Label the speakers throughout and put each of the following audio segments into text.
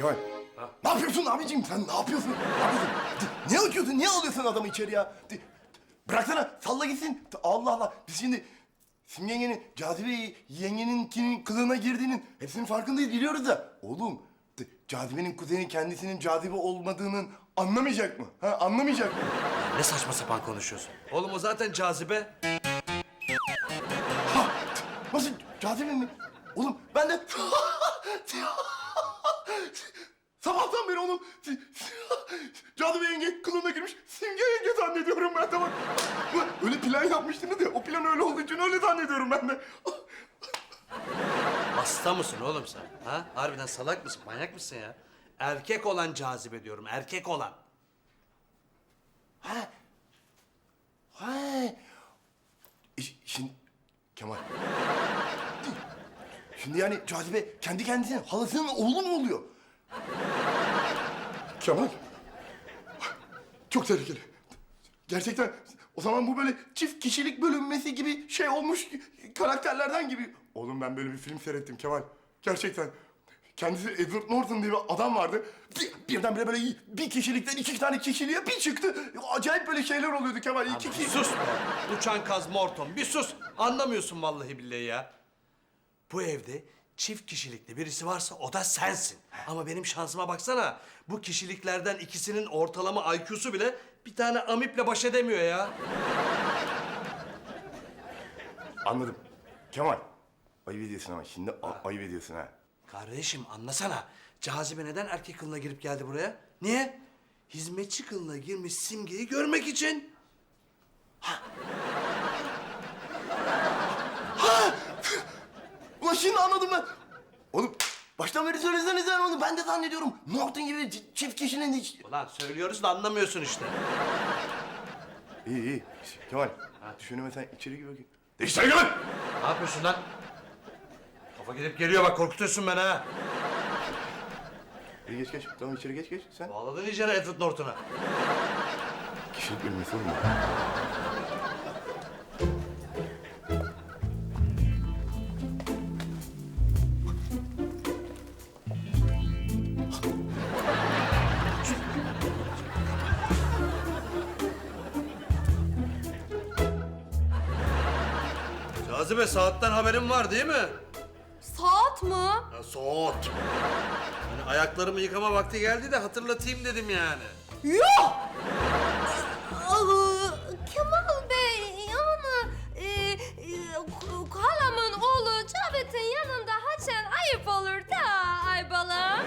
Speaker 1: Kemal. Ne yapıyorsun abicim sen ne yapıyorsun? Ne yapıyorsun? Ne açıyorsun? Niye alıyorsun adamı içeri ya? Bıraksana salla gitsin. Allah Allah. Biz şimdi Simge yengenin, Cazibe yengeninkinin kılığına girdiğinin hepsinin farkındayız biliyoruz da. Oğlum Cazibe'nin kuzeni kendisinin cazibe olmadığının anlamayacak mı? Ha anlamayacak mı?
Speaker 2: Ne saçma sapan konuşuyorsun? Oğlum o zaten cazibe.
Speaker 1: Ha, nasıl cazibe mi? Oğlum ben de... Sabahtan beri onun cazibe yenge kılığına girmiş simge yenge zannediyorum ben de bak. Öyle plan yapmıştınız ya, o plan öyle olduğu için öyle zannediyorum ben de.
Speaker 2: Hasta mısın oğlum sen? Ha? Harbiden salak mısın? Manyak mısın ya? Erkek olan cazibe diyorum. Erkek olan.
Speaker 1: Ha. Ha. E, Şimdi Kemal. Şimdi yani cazibe kendi kendisine halasının oğlu mu oluyor? Kemal. Çok tehlikeli. Gerçekten o zaman bu böyle çift kişilik bölünmesi gibi şey olmuş karakterlerden gibi. Oğlum ben böyle bir film seyrettim Kemal. Gerçekten. Kendisi Edward Norton diye bir adam vardı. Bir, birdenbire böyle bir kişilikten iki tane kişiliğe bir çıktı. Acayip böyle şeyler oluyordu Kemal. İki kişi...
Speaker 2: Sus. Uçan kaz morton. Bir sus. Anlamıyorsun vallahi billahi ya. Bu evde çift kişilikli birisi varsa o da sensin. Ama benim şansıma baksana. Bu kişiliklerden ikisinin ortalama IQ'su bile bir tane amiple baş edemiyor ya.
Speaker 1: Anladım. Kemal. Ayıp ediyorsun ama şimdi a- ayıp ediyorsun ha.
Speaker 2: Kardeşim anlasana. Cazibe neden erkek kılığına girip geldi buraya? Niye? Hizmetçi kılığına girmiş simgeyi görmek için.
Speaker 1: Ulan şimdi anladım ben. Oğlum baştan beri söyleseniz sen onu ben de zannediyorum. Norton gibi çift kişinin hiç...
Speaker 2: Ulan söylüyoruz da anlamıyorsun işte.
Speaker 1: İyi iyi. Kemal. Düşünüme sen içeri gir bakayım. Değiştir Kemal.
Speaker 2: Ne yapıyorsun lan? Kafa gidip geliyor bak korkutuyorsun beni ha.
Speaker 1: İyi geç geç. Tamam içeri geç geç. Sen
Speaker 2: Bağladın iyice Edward Norton'a.
Speaker 1: kişilik bölmesi olur mu?
Speaker 2: Cazibe saatten haberin var değil mi?
Speaker 3: Saat mı?
Speaker 2: Ya saat. Hani ayaklarımı yıkama vakti geldi de hatırlatayım dedim yani.
Speaker 3: Yok! Aa, Kemal Bey yani e, e, halamın oğlu Cavit'in yanında haçan ayıp olur da ay balam.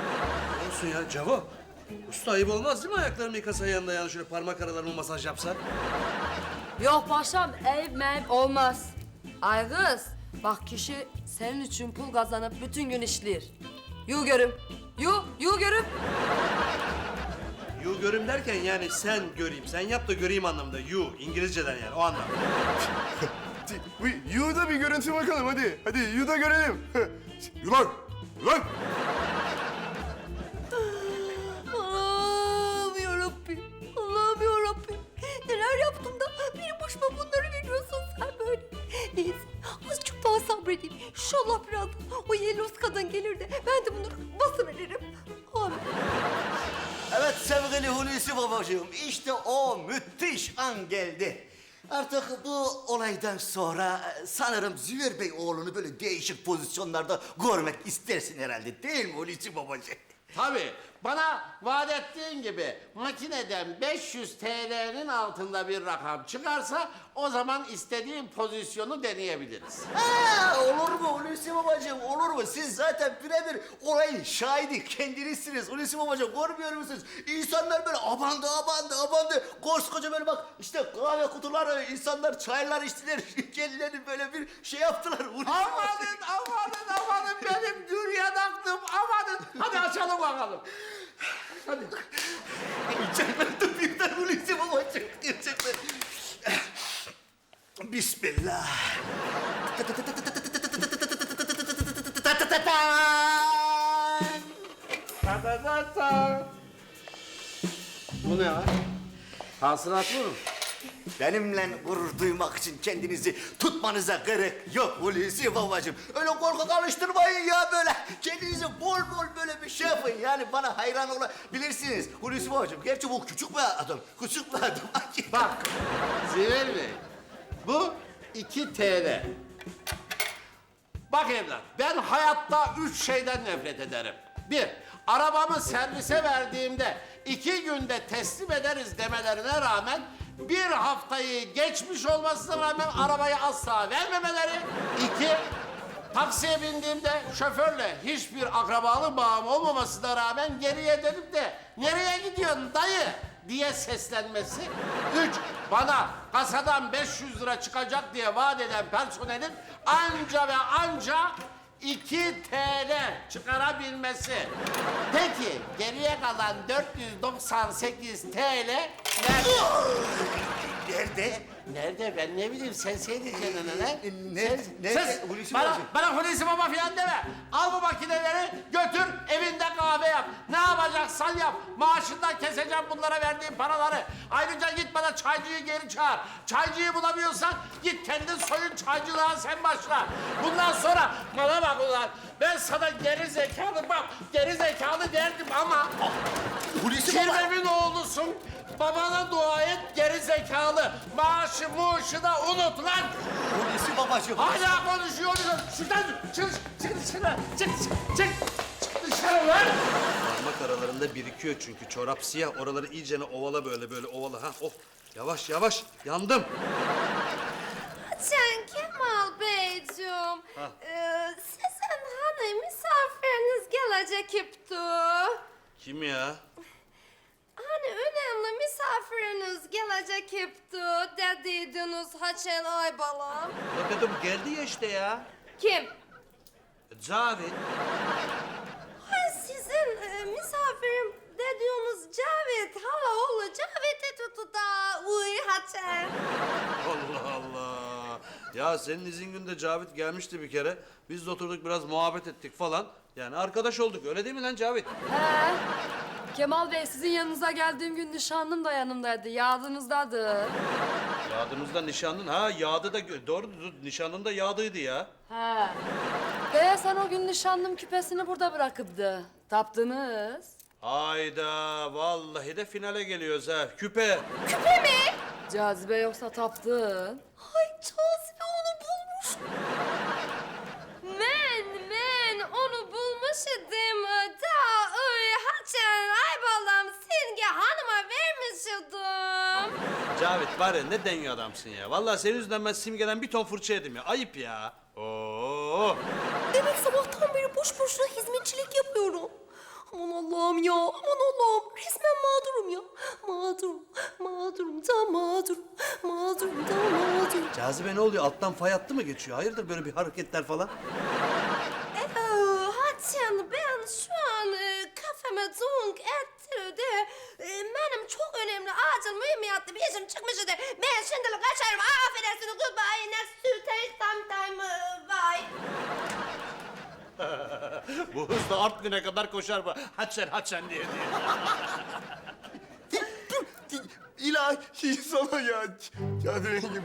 Speaker 2: Olsun ya Cavo. Usta ayıp olmaz değil mi ayaklarımı yıkasa yanında yani şöyle parmak aralarıma masaj yapsa?
Speaker 4: Yok paşam ev mev olmaz. Ay kız bak kişi senin için pul kazanıp bütün gün işler. Yu görüm. Yu, yu görüm.
Speaker 2: You görüm derken yani sen göreyim, sen yap da göreyim anlamında. You, İngilizceden yani o anlamda.
Speaker 1: Bu Yu'da bir görüntü bakalım hadi. Hadi Yu'da görelim. Yulan. Yulan.
Speaker 3: Azıcık daha sabredeyim. İnşallah birazdan o yelos kadın gelir de ben de bunları basıveririm. Amin.
Speaker 5: Evet sevgili Hulusi babacığım işte o müthiş an geldi. Artık bu olaydan sonra e, sanırım Züver Bey oğlunu böyle değişik pozisyonlarda görmek istersin herhalde değil mi Hulusi babacığım?
Speaker 6: Tabii. Bana vaat ettiğin gibi makineden 500 TL'nin altında bir rakam çıkarsa o zaman istediğin pozisyonu deneyebiliriz.
Speaker 5: Ha, olur mu Hulusi babacığım olur mu? Siz zaten birebir olayın şahidi kendinizsiniz Hulusi babacığım görmüyor musunuz? İnsanlar böyle abandı abandı abandı. Koskoca böyle bak işte kahve kutuları insanlar çaylar içtiler. Kendilerini böyle bir şey yaptılar. Hulusi
Speaker 6: Amanın amanın amanın benim gür yanaklım amanın. Hadi açalım bakalım. Hadi.
Speaker 5: Gerçekten birden Hulusi. Bismillah.
Speaker 6: Ta ta ta ta. Bu ne lan? Hasılat mı?
Speaker 5: Benimle gurur duymak için kendinizi tutmanıza gerek yok Hulusi babacığım. Öyle korkak alıştırmayın ya böyle. Kendinizi bol bol böyle bir şey yapın. Yani bana hayran olabilirsiniz. Hulusi babacığım gerçi bu küçük bir adam. Küçük bir adam.
Speaker 6: Bak Ziver Bey, bu 2 TL. Bak evlat, ben hayatta üç şeyden nefret ederim. Bir, arabamı servise verdiğimde iki günde teslim ederiz demelerine rağmen bir haftayı geçmiş olmasına rağmen arabayı asla vermemeleri. İki, taksiye bindiğimde şoförle hiçbir akrabalık bağım olmamasına rağmen geriye dönüp de nereye gidiyorsun dayı diye seslenmesi. Üç, bana kasadan 500 lira çıkacak diye vaat eden personelin anca ve anca 2 TL çıkarabilmesi. Peki geriye kalan 498 TL nerede?
Speaker 5: Nerede?
Speaker 6: Nerede ben ne bileyim sen seyredeceksin lan.
Speaker 5: E, nerede? Nerede?
Speaker 6: Sus!
Speaker 5: Hulusi
Speaker 6: bana,
Speaker 5: babacığım.
Speaker 6: bana Hulusi Baba filan deme. Al bu makineleri götür evinde kahve yap. Ne yapacaksan yap. Maaşından keseceğim bunlara verdiğim paraları. Ayrıca git bana çaycıyı geri çağır. Çaycıyı bulamıyorsan git kendin soyun çaycılığa sen başla. Bundan sonra bana bak ulan. Ben sana geri zekalı bak. Geri zekalı derdim ama...
Speaker 5: Hulusi baba.
Speaker 6: Kirvemin oğlusun. Babana dua et geri zekalı. Maaşı muğuşu da unut lan.
Speaker 5: Hulusi babacığım.
Speaker 6: Hala konuşuyorsun. Şuradan çık, çık dışarı. Çık, çık, çık. Çık dışarı lan.
Speaker 2: Parmak aralarında birikiyor çünkü çorap siyah. Oraları iyicene ovala böyle böyle ovala. Ha oh. Yavaş yavaş yandım.
Speaker 3: Sen Kemal Beyciğim, e, sizin hani misafiriniz gelecek ipti.
Speaker 2: Kim ya?
Speaker 3: Gelecek ipti dediydiniz Haçen Aybala.
Speaker 2: Bak adam geldi ya işte ya.
Speaker 3: Kim?
Speaker 2: Cavit.
Speaker 3: Ay sizin e, misafirim dediğiniz Cavit hala oğlu Cavit'i tutu da uy Haçen.
Speaker 2: Allah Allah. Ya senin izin günde Cavit gelmişti bir kere. Biz de oturduk biraz muhabbet ettik falan. Yani arkadaş olduk öyle değil mi lan Cavit?
Speaker 4: He. Kemal Bey sizin yanınıza geldiğim gün nişanlım da yanımdaydı. Yadınızdadır.
Speaker 2: Yağdığımızda nişanlın. Ha yağdı da gö- doğru nişanlın da yağdıydı ya.
Speaker 4: He. Ve sen o gün nişanlım küpesini burada bırakıptı. Taptınız.
Speaker 2: Hayda vallahi de finale geliyoruz ha. Küpe.
Speaker 3: Küpe mi?
Speaker 4: Cazibe yoksa taptın.
Speaker 3: Ay Cazibe onu bulmuş. Men men onu bulmuş idim da uy Haçen Aybalam Simge Hanım'a vermiş idim.
Speaker 2: Cavit var ya ne deniyor adamsın ya. Vallahi senin yüzünden ben simgeden bir ton fırça yedim ya. Ayıp ya. Oo.
Speaker 3: Demek sabahtan beri boş boşuna hizmetçilik yapıyorum. Aman Allah'ım ya, aman Allah'ım. Resmen mağdurum ya. Mağdurum, mağdurum da mağdurum. Mağdurum da mağdurum.
Speaker 2: Cazibe ne oluyor? Alttan fay hattı mı geçiyor? Hayırdır böyle bir hareketler falan?
Speaker 3: Ee, Haçan ben şu an e, kafeme zunk ettirdi. E, benim çok önemli, acil, mühimmatlı bir işim çıkmıştı. Ben şimdilik kaçarım. Aa, affedersiniz. Goodbye. Next to take some time. e, Bye.
Speaker 2: Bu hızla Artvin'e kadar koşar bu. Haçen haçen diye diye.
Speaker 1: İlahi sana ya. Cadıyım.